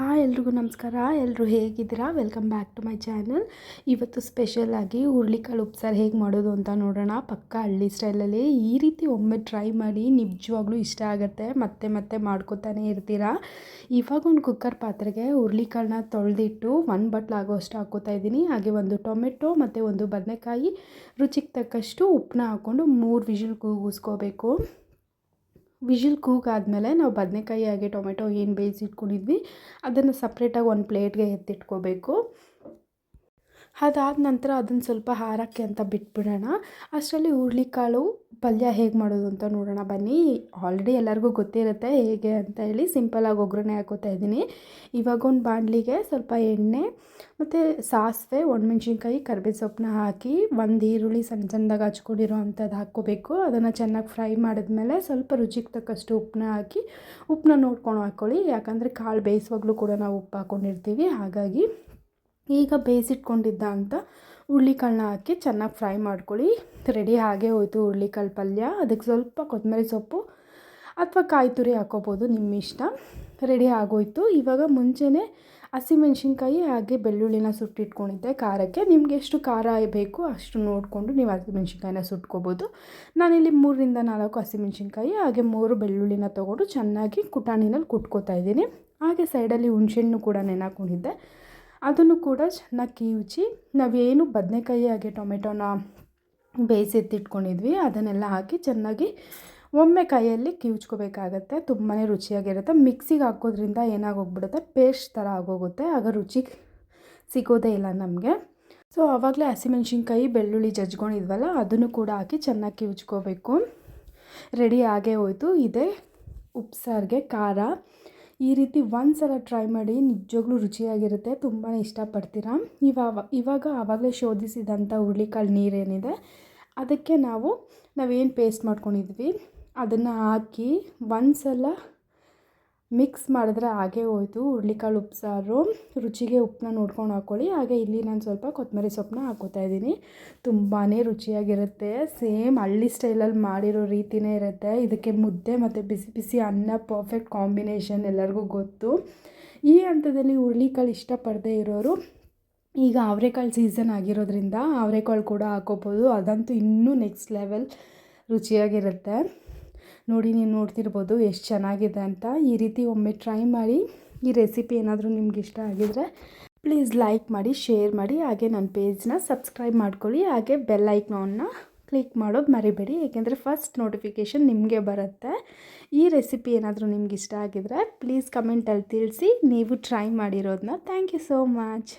Hi ಎಲ್ರಿಗೂ ನಮಸ್ಕಾರ. ಎಲ್ಲರೂ ಹೇಗಿದ್ದೀರಾ? Welcome back to my channel ಇವತ್ತು ಸ್ಪೆಷಲಾಗಿ ಹುರುಳಿಕಾಳು ಉಪ್ಸಾರು ಹೇಗೆ ಮಾಡೋದು ಅಂತ ನೋಡೋಣ. ಪಕ್ಕ ಹಳ್ಳಿ ಸ್ಟೈಲಲ್ಲಿ ಈ ರೀತಿ ಒಮ್ಮೆ ಟ್ರೈ ಮಾಡಿ ನಿಜವಾಗ್ಲೂ ಇಷ್ಟ ಆಗುತ್ತೆ. ಮತ್ತೆ ಮತ್ತೆ ಮಾಡ್ಕೊತಾನೆ ಇರ್ತೀರಾ? ಇವಾಗ ಒಂದು ಕುಕ್ಕರ್ ಪಾತ್ರೆಗೆ ಹುರುಳಿಕಾಳನ್ನ ತೊಳೆದಿಟ್ಟು ಒಂದು ಬಟ್ಲು ಆಗೋಷ್ಟು ಹಾಕೋತಾ ಇದ್ದೀನಿ. ಹಾಗೆ ಒಂದು ಟೊಮೆಟೊ ಮತ್ತು ಒಂದು ಬದನೆಕಾಯಿ ರುಚಿಗೆ ತಕ್ಕಷ್ಟು ಉಪ್ಪನ್ನ ಹಾಕ್ಕೊಂಡು ಮೂರು ವಿಷಲ್ ಕೂಗಿಸ್ಕೋಬೇಕು. ವಿಷಿಲ್ ಆದಮೇಲೆ ನಾವು ಬದನೆಕಾಯಿ ಹಾಗೆ ಟೊಮೆಟೊ ಏನು ಬೇಯಿಸಿಟ್ಕೊಂಡಿದ್ವಿ ಅದನ್ನು ಸಪ್ರೇಟಾಗಿ ಒಂದು ಪ್ಲೇಟ್ಗೆ ಎತ್ತಿಟ್ಕೋಬೇಕು. ಅದಾದ ನಂತರ ಅದನ್ನು ಸ್ವಲ್ಪ ಹಾರಕ್ಕೆ ಅಂತ ಬಿಟ್ಬಿಡೋಣ. ಅಷ್ಟರಲ್ಲಿ ಹುರ್ಳಿಕಾಳು ಪಲ್ಯ ಹೇಗೆ ಮಾಡೋದು ಅಂತ ನೋಡೋಣ. ಬನ್ನಿ ಆಲ್ರೆಡಿ ಎಲ್ಲರಿಗೂ ಗೊತ್ತಿರುತ್ತೆ ಹೇಗೆ ಅಂತ ಹೇಳಿ ಸಿಂಪಲಾಗಿ ಒಗ್ಗರಣೆ ಹಾಕೋತಾ ಇದ್ದೀನಿ. ಇವಾಗ ಒಂದು ಬಾಣಲಿಗೆ ಸ್ವಲ್ಪ ಎಣ್ಣೆ ಮತ್ತು ಸಾಸಿವೆ, ಒಣಮೆಣ್ಸಿನ್ಕಾಯಿ ಕರ್ಬೇವು ಸೊಪ್ಪನ್ನ ಹಾಕಿ ಒಂದು ಈರುಳ್ಳಿ ಸಣ್ಣ ಸಣ್ಣದಾಗಿ ಹಚ್ಕೊಂಡಿರೋ ಅಂಥದ್ದು ಹಾಕ್ಕೋಬೇಕು. ಅದನ್ನು ಚೆನ್ನಾಗಿ ಫ್ರೈ ಮಾಡಿದ್ಮೇಲೆ ಸ್ವಲ್ಪ ರುಚಿಗೆ ತಕ್ಕಷ್ಟು ಉಪ್ಪನ್ನ ಹಾಕಿ, ಉಪ್ಪನ್ನ ನೋಡ್ಕೊಂಡು ಹಾಕ್ಕೊಳ್ಳಿ ಯಾಕಂದರೆ ಕಾಳು ಬೇಯಿಸುವಾಗಲೂ ಕೂಡ ನಾವು ಉಪ್ಪು ಹಾಕ್ಕೊಂಡಿರ್ತೀವಿ ಹಾಗಾಗಿ ಈಗ ಬೇಯಿಸಿಟ್ಕೊಂಡಿದ್ದ ಅಂತ ಹುರುಳಿಕಾಳನ್ನ ಹಾಕಿ ಚೆನ್ನಾಗಿ ಫ್ರೈ ಮಾಡ್ಕೊಳ್ಳಿ. ರೆಡಿ ಹಾಗೆ ಹೋಯಿತು ಹುರುಳಿಕಾಳು ಪಲ್ಯ. ಅದಕ್ಕೆ ಸ್ವಲ್ಪ ಕೊತ್ತಂಬರಿ ಸೊಪ್ಪು ಅಥವಾ ಕಾಯಿ ತುರಿ ಹಾಕೋಬೋದು ನಿಮ್ಮ ಇಷ್ಟ. ರೆಡಿ ಆಗೋಯ್ತು. ಇವಾಗ ಮುಂಚೆನೇ ಹಸಿಮೆಣ್ಸಿನ್ಕಾಯಿ ಹಾಗೆ ಬೆಳ್ಳುಳ್ಳಿನ ಸುಟ್ಟಿಟ್ಕೊಂಡಿದ್ದೆ ಖಾರಕ್ಕೆ. ನಿಮ್ಗೆ ಎಷ್ಟು ಖಾರ ಬೇಕು ಅಷ್ಟು ನೋಡಿಕೊಂಡು ನೀವು ಹಸಿಮೆಣ್ಸಿನ್ಕಾಯಿನ ಸುಟ್ಕೋಬೋದು. ನಾನಿಲ್ಲಿ ಮೂರರಿಂದ ನಾಲ್ಕು ಹಸಿಮೆಣ್ಸಿನ್ಕಾಯಿ ಹಾಗೆ ಮೂರು ಬೆಳ್ಳುಳ್ಳಿನ ತೊಗೊಂಡು ಚೆನ್ನಾಗಿ ಕುಟಾಣಿನಲ್ಲಿ ಕುಟ್ಕೋತಾ ಇದ್ದೀನಿ. ಹಾಗೆ ಸೈಡಲ್ಲಿ ಹುಣಸೆಹಣ್ಣು ಕೂಡ ನೆನಾಕೊಂಡಿದ್ದೆ. ಅದನ್ನು ಕೂಡ ಚೆನ್ನಾಗಿ ಕಿವುಚಿ ನಾವೇನು ಬದನೆಕಾಯಿ ಹಾಗೆ ಟೊಮೆಟೊನ ಬೇಯಿಸಿತ್ತಿಟ್ಕೊಂಡಿದ್ವಿ ಅದನ್ನೆಲ್ಲ ಹಾಕಿ ಚೆನ್ನಾಗಿ ಒಮ್ಮೆ ಕೈಯಲ್ಲಿ ಕಿವುಚ್ಕೋಬೇಕಾಗತ್ತೆ ತುಂಬಾ ರುಚಿಯಾಗಿರುತ್ತೆ. ಮಿಕ್ಸಿಗೆ ಹಾಕೋದ್ರಿಂದ ಏನಾಗೋಗ್ಬಿಡುತ್ತೆ, ಪೇಸ್ಟ್ ಥರ ಆಗೋಗುತ್ತೆ, ಆಗ ರುಚಿ ಸಿಗೋದೇ ಇಲ್ಲ ನಮಗೆ. ಸೊ ಆವಾಗಲೇ ಹಸಿಮೆಣ್ಸಿನ್ಕಾಯಿ, ಬೆಳ್ಳುಳ್ಳಿ ಜಜ್ಕೊಂಡಿದ್ವಲ್ಲ, ಅದನ್ನು ಕೂಡ ಹಾಕಿ ಚೆನ್ನಾಗಿ ಕಿವುಚ್ಕೋಬೇಕು. ರೆಡಿ ಆಗೇ ಹೋಯಿತು. ಇದೇ ಉಪ್ಸಾರಿಗೆ ಖಾರ. ಈ ರೀತಿ ಒಂದು ಸಲ ಟ್ರೈ ಮಾಡಿ ನಿಜವಾಗ್ಲೂ ರುಚಿಯಾಗಿರುತ್ತೆ ತುಂಬಾ ಇಷ್ಟಪಡ್ತೀರಾ? ಇವಾಗ ಇವಾಗ ಆವಾಗಲೇ ಶೋಧಿಸಿದಂಥ ಹುರುಳಿಕಾಳು ನೀರೇನಿದೆ, ಅದಕ್ಕೆ ನಾವು, ನಾವೇನು ಪೇಸ್ಟ್ ಮಾಡ್ಕೊಂಡಿದ್ವಿ, ಅದನ್ನು ಹಾಕಿ ಒಂದು ಸಲ ಮಿಕ್ಸ್ ಮಾಡಿದ್ರೆ ಹಾಗೇ ಹೋಯ್ತು. ಹುರುಳಿಕಾಳು ಉಪ್ಸಾರು, ರುಚಿಗೆ ಉಪ್ಪನ್ನ ನೋಡ್ಕೊಂಡು ಹಾಕ್ಕೊಳ್ಳಿ ಹಾಗೆ ಇಲ್ಲಿ ನಾನು ಸ್ವಲ್ಪ ಕೊತ್ತಂಬರಿ ಸೊಪ್ಪನ್ನ ಹಾಕೋತಾ ಇದ್ದೀನಿ. ತುಂಬಾ ರುಚಿಯಾಗಿರುತ್ತೆ. ಸೇಮ್ ಹಳ್ಳಿ ಸ್ಟೈಲಲ್ಲಿ ಮಾಡಿರೋ ರೀತಿಯೇ ಇರುತ್ತೆ. ಇದಕ್ಕೆ ಮುದ್ದೆ ಮತ್ತು ಬಿಸಿ ಬಿಸಿ ಅನ್ನ ಪರ್ಫೆಕ್ಟ್ ಕಾಂಬಿನೇಷನ್ ಎಲ್ಲರಿಗೂ ಗೊತ್ತು. ಈ ಹಂತದಲ್ಲಿ ಹುರ್ಳಿಕಾಳು ಇಷ್ಟಪಡದೇ ಇರೋರು, ಈಗ ಅವರೆಕಾಳು ಸೀಸನ್ ಆಗಿರೋದ್ರಿಂದ ಅವರೆಕಾಳು ಕೂಡ ಹಾಕೋಬೋದು. ಅದಂತೂ ಇನ್ನೂ ನೆಕ್ಸ್ಟ್ ಲೆವೆಲ್ ರುಚಿಯಾಗಿರುತ್ತೆ. ನೋಡಿ ನೀವು ನೋಡ್ತಿರ್ಬೋದು ಎಷ್ಟು ಚೆನ್ನಾಗಿದೆ ಅಂತ. ಈ ರೀತಿ ಒಮ್ಮೆ ಟ್ರೈ ಮಾಡಿ, ಈ ರೆಸಿಪಿ ಏನಾದರೂ ನಿಮ್ಗೆ ಇಷ್ಟ ಆಗಿದರೆ ಪ್ಲೀಸ್ ಲೈಕ್ ಮಾಡಿ ಶೇರ್ ಮಾಡಿ, ಹಾಗೆ ನನ್ನ ಪೇಜ್ನ ಸಬ್ಸ್ಕ್ರೈಬ್ ಮಾಡ್ಕೊಳ್ಳಿ. ಹಾಗೆ ಬೆಲ್ ಐಕ್ನವನ್ನು ಕ್ಲಿಕ್ ಮಾಡೋದು ಮರಿಬೇಡಿ. ಏಕೆಂದರೆ ಫಸ್ಟ್ ನೋಟಿಫಿಕೇಷನ್ ನಿಮಗೆ ಬರುತ್ತೆ. ಈ ರೆಸಿಪಿ ಏನಾದರೂ ನಿಮ್ಗೆ ಇಷ್ಟ ಆಗಿದರೆ ಪ್ಲೀಸ್ ಕಮೆಂಟಲ್ಲಿ ತಿಳಿಸಿ, ನೀವು ಟ್ರೈ ಮಾಡಿರೋದನ್ನ ಥ್ಯಾಂಕ್ ಯು ಸೋ ಮಚ್